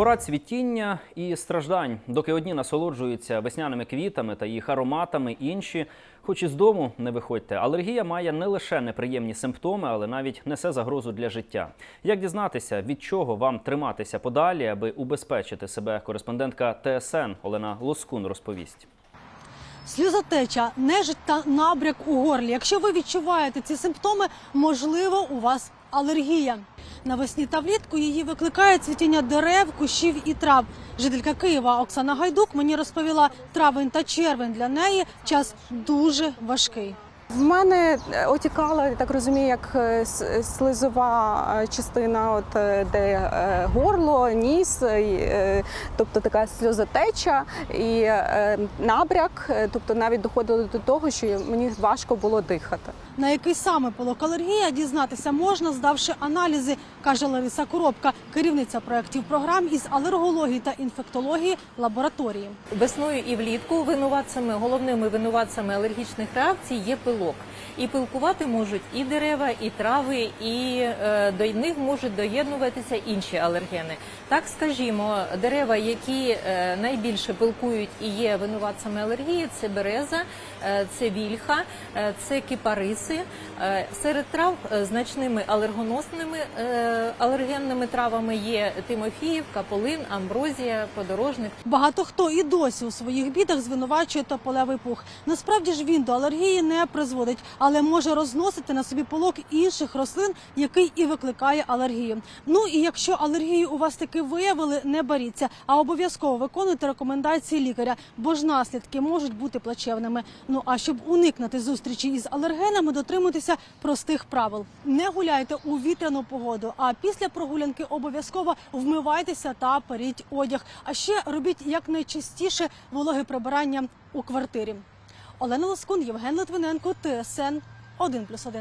Пора цвітіння і страждань. Доки одні насолоджуються весняними квітами та їх ароматами, інші, хоч і з дому не виходьте. Алергія має не лише неприємні симптоми, але навіть несе загрозу для життя. Як дізнатися, від чого вам триматися подалі, аби убезпечити себе? Кореспондентка ТСН Олена Лоскун розповість. Сльозотеча, нежить та набряк у горлі. Якщо ви відчуваєте ці симптоми, можливо, у вас алергія. Навесні та влітку її викликає цвітіння дерев, кущів і трав. Жителька Києва Оксана Гайдук мені розповіла, травень та червень для неї час дуже важкий. В мене е, отікала, я так розумію, як е, слизова е, частина, от де горло, ніс, і, тобто така сльозотеча і набряк, тобто навіть доходило до того, що мені важко було дихати. На який саме полок алергія дізнатися можна, здавши аналізи, каже Лариса Коробка, керівниця проєктів програм із алергології та інфектології лабораторії. Весною і влітку винуватцями, головними винуватцями алергічних реакцій є пилок. І пилкувати можуть і дерева, і трави, і е, до них можуть доєднуватися інші алергени. Так скажімо, дерева, які е, найбільше пилкують і є винуватцями алергії, це береза, е, це вільха, це кипариси. Е, серед трав значними алергоносними алергенними травами є тимофіївка, полин, амброзія, подорожник. Багато хто і досі у своїх бідах звинувачує тополевий пух. Насправді ж він до алергії не призводить, але може розносити на собі полок інших рослин, який і викликає алергію. Ну і якщо алергію у вас таки виявили, не боріться, а обов'язково виконуйте рекомендації лікаря, бо ж наслідки можуть бути плачевними. Ну а щоб уникнути зустрічі із алергенами, дотримуйтеся простих правил. Не гуляйте у вітряну погоду. А після прогулянки обов'язково вмивайтеся та періть одяг. А ще робіть якнайчастіше вологе прибирання у квартирі. Олена Лоскун, Євген Литвиненко, ТСН 1+,1.